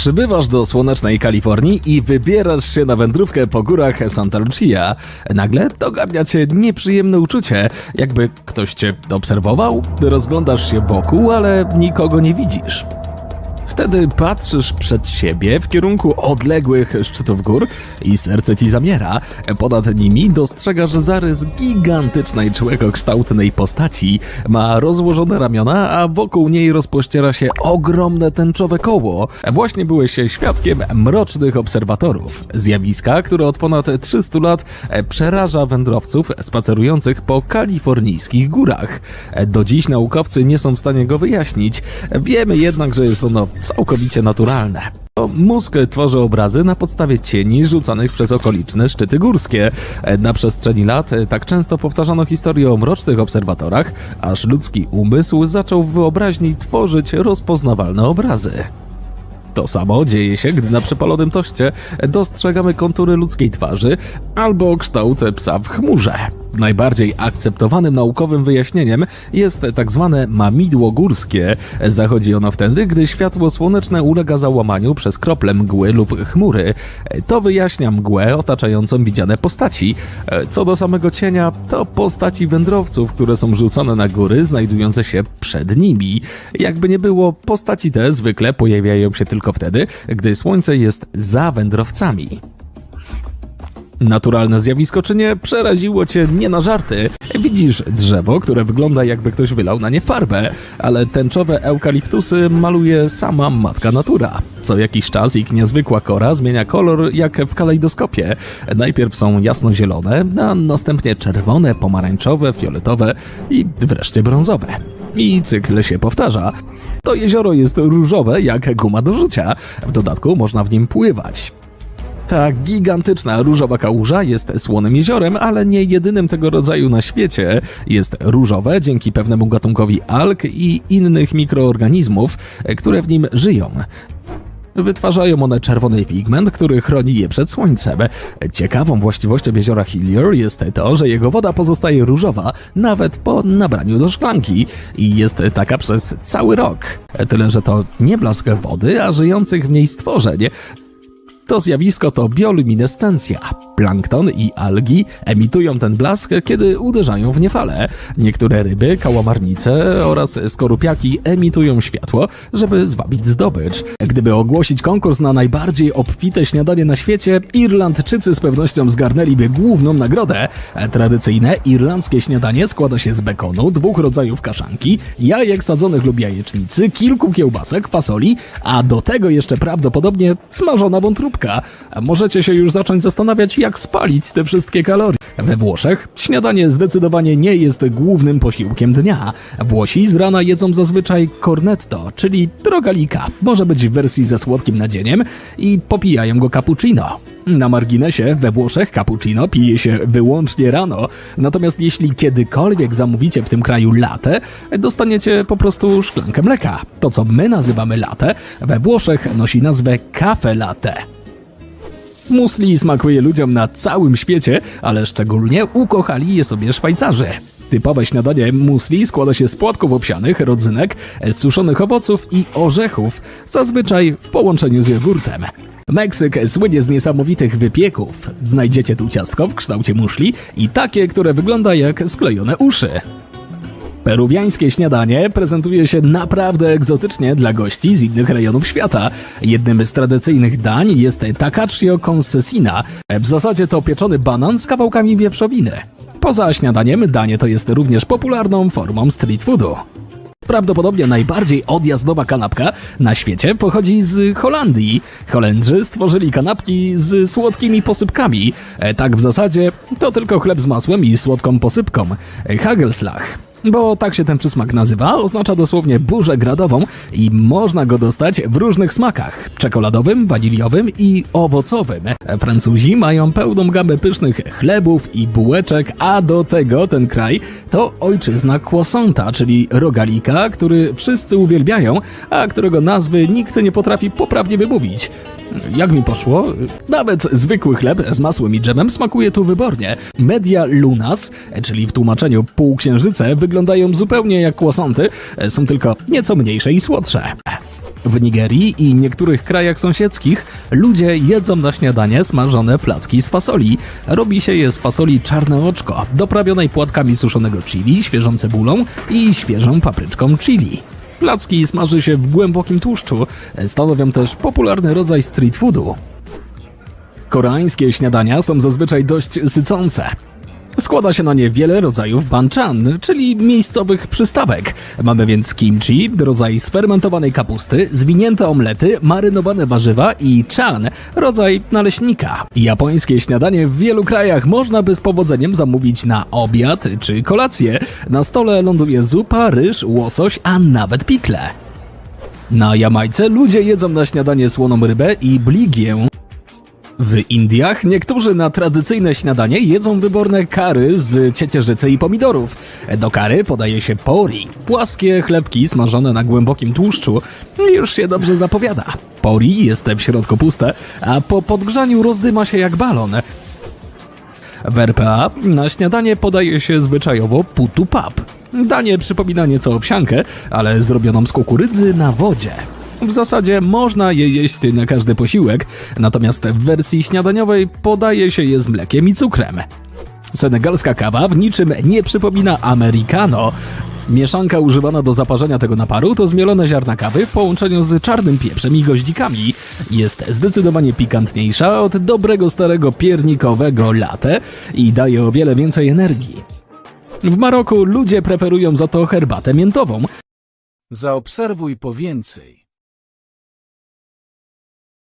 Przybywasz do słonecznej Kalifornii i wybierasz się na wędrówkę po górach Santa Lucia. Nagle dogarnia cię nieprzyjemne uczucie, jakby ktoś cię obserwował. Rozglądasz się wokół, ale nikogo nie widzisz. Wtedy patrzysz przed siebie w kierunku odległych szczytów gór i serce ci zamiera. Ponad nimi dostrzegasz zarys gigantycznej człekokształtnej postaci. Ma rozłożone ramiona, a wokół niej rozpościera się ogromne tęczowe koło. Właśnie byłeś świadkiem mrocznych obserwatorów. Zjawiska, które od ponad 300 lat przeraża wędrowców spacerujących po kalifornijskich górach. Do dziś naukowcy nie są w stanie go wyjaśnić. Wiemy jednak, że jest ono całkowicie naturalne. Mózg tworzy obrazy na podstawie cieni rzucanych przez okoliczne szczyty górskie. Na przestrzeni lat tak często powtarzano historię o mrocznych obserwatorach, aż ludzki umysł zaczął w wyobraźni tworzyć rozpoznawalne obrazy. To samo dzieje się, gdy na przepalonym toście dostrzegamy kontury ludzkiej twarzy albo kształt psa w chmurze. Najbardziej akceptowanym naukowym wyjaśnieniem jest tak zwane mamidło górskie. Zachodzi ono wtedy, gdy światło słoneczne ulega załamaniu przez krople mgły lub chmury. To wyjaśnia mgłę otaczającą widziane postaci. Co do samego cienia, to postaci wędrowców, które są rzucone na góry, znajdujące się przed nimi. Jakby nie było, postaci te zwykle pojawiają się tylko wtedy, gdy słońce jest za wędrowcami. Naturalne zjawisko czy nie przeraziło cię nie na żarty. Widzisz drzewo, które wygląda jakby ktoś wylał na nie farbę, ale tęczowe eukaliptusy maluje sama matka natura. Co jakiś czas ich niezwykła kora zmienia kolor jak w kalejdoskopie. Najpierw są jasnozielone, a następnie czerwone, pomarańczowe, fioletowe i wreszcie brązowe. I cykl się powtarza. To jezioro jest różowe jak guma do rzucia. W dodatku można w nim pływać. Ta gigantyczna różowa kałuża jest słonym jeziorem, ale nie jedynym tego rodzaju na świecie. Jest różowe dzięki pewnemu gatunkowi alg i innych mikroorganizmów, które w nim żyją. Wytwarzają one czerwony pigment, który chroni je przed słońcem. Ciekawą właściwością jeziora Hillier jest to, że jego woda pozostaje różowa nawet po nabraniu do szklanki i jest taka przez cały rok. Tyle, że to nie blask wody, a żyjących w niej stworzeń. To zjawisko to bioluminescencja. Plankton i algi emitują ten blask, kiedy uderzają w nie fale. Niektóre ryby, kałamarnice oraz skorupiaki emitują światło, żeby zwabić zdobycz. Gdyby ogłosić konkurs na najbardziej obfite śniadanie na świecie, Irlandczycy z pewnością zgarnęliby główną nagrodę. Tradycyjne irlandzkie śniadanie składa się z bekonu, dwóch rodzajów kaszanki, jajek sadzonych lub jajecznicy, kilku kiełbasek, fasoli, a do tego jeszcze prawdopodobnie smażona wątróbka. Możecie się już zacząć zastanawiać, jak spalić te wszystkie kalorie. We Włoszech śniadanie zdecydowanie nie jest głównym posiłkiem dnia. Włosi z rana jedzą zazwyczaj cornetto, czyli rogalika. Może być w wersji ze słodkim nadzieniem i popijają go cappuccino. Na marginesie we Włoszech cappuccino pije się wyłącznie rano, natomiast jeśli kiedykolwiek zamówicie w tym kraju latte, dostaniecie po prostu szklankę mleka. To co my nazywamy latte, we Włoszech nosi nazwę cafe latte. Musli smakuje ludziom na całym świecie, ale szczególnie ukochali je sobie Szwajcarzy. Typowe śniadanie musli składa się z płatków owsianych, rodzynek, suszonych owoców i orzechów, zazwyczaj w połączeniu z jogurtem. Meksyk słynie z niesamowitych wypieków. Znajdziecie tu ciastko w kształcie muszli i takie, które wygląda jak sklejone uszy. Peruwiańskie śniadanie prezentuje się naprawdę egzotycznie dla gości z innych rejonów świata. Jednym z tradycyjnych dań jest takaccio con cecina. W zasadzie to pieczony banan z kawałkami wieprzowiny. Poza śniadaniem danie to jest również popularną formą street foodu. Prawdopodobnie najbardziej odjazdowa kanapka na świecie pochodzi z Holandii. Holendrzy stworzyli kanapki z słodkimi posypkami. E, Tak w zasadzie to tylko chleb z masłem i słodką posypką. E, Hagelslag. Bo tak się ten przysmak nazywa, oznacza dosłownie burzę gradową i można go dostać w różnych smakach: czekoladowym, waniliowym i owocowym. Francuzi mają pełną gamę pysznych chlebów i bułeczek, a do tego ten kraj to ojczyzna croissanta, czyli rogalika, który wszyscy uwielbiają, a którego nazwy nikt nie potrafi poprawnie wymówić. Jak mi poszło? Nawet zwykły chleb z masłem i dżemem smakuje tu wybornie. Media lunas, czyli w tłumaczeniu półksiężyce, wyglądają zupełnie jak kłosanty, są tylko nieco mniejsze i słodsze. W Nigerii i niektórych krajach sąsiedzkich ludzie jedzą na śniadanie smażone placki z fasoli. Robi się je z fasoli czarne oczko, doprawionej płatkami suszonego chili, świeżą cebulą i świeżą papryczką chili. Placki smaży się w głębokim tłuszczu, stanowią też popularny rodzaj street foodu. Koreańskie śniadania są zazwyczaj dość sycące. Składa się na nie wiele rodzajów banchan, czyli miejscowych przystawek. Mamy więc kimchi, rodzaj sfermentowanej kapusty, zwinięte omlety, marynowane warzywa i chan, rodzaj naleśnika. Japońskie śniadanie w wielu krajach można by z powodzeniem zamówić na obiad czy kolację. Na stole ląduje zupa, ryż, łosoś, a nawet pikle. Na Jamajce ludzie jedzą na śniadanie słoną rybę i bligię, w Indiach niektórzy na tradycyjne śniadanie jedzą wyborne kary z ciecierzycy i pomidorów. Do kary podaje się pori, płaskie chlebki smażone na głębokim tłuszczu. Już się dobrze zapowiada. Pori jest w środku puste, a po podgrzaniu rozdyma się jak balon. W RPA na śniadanie podaje się zwyczajowo putu pap. Danie przypomina nieco owsiankę, ale zrobioną z kukurydzy na wodzie. W zasadzie można je jeść na każdy posiłek, natomiast w wersji śniadaniowej podaje się je z mlekiem i cukrem. Senegalska kawa w niczym nie przypomina americano. Mieszanka używana do zaparzenia tego naparu to zmielone ziarna kawy w połączeniu z czarnym pieprzem i goździkami. Jest zdecydowanie pikantniejsza od dobrego starego piernikowego latte i daje o wiele więcej energii. W Maroku ludzie preferują za to herbatę miętową, Zaobserwuj po więcej.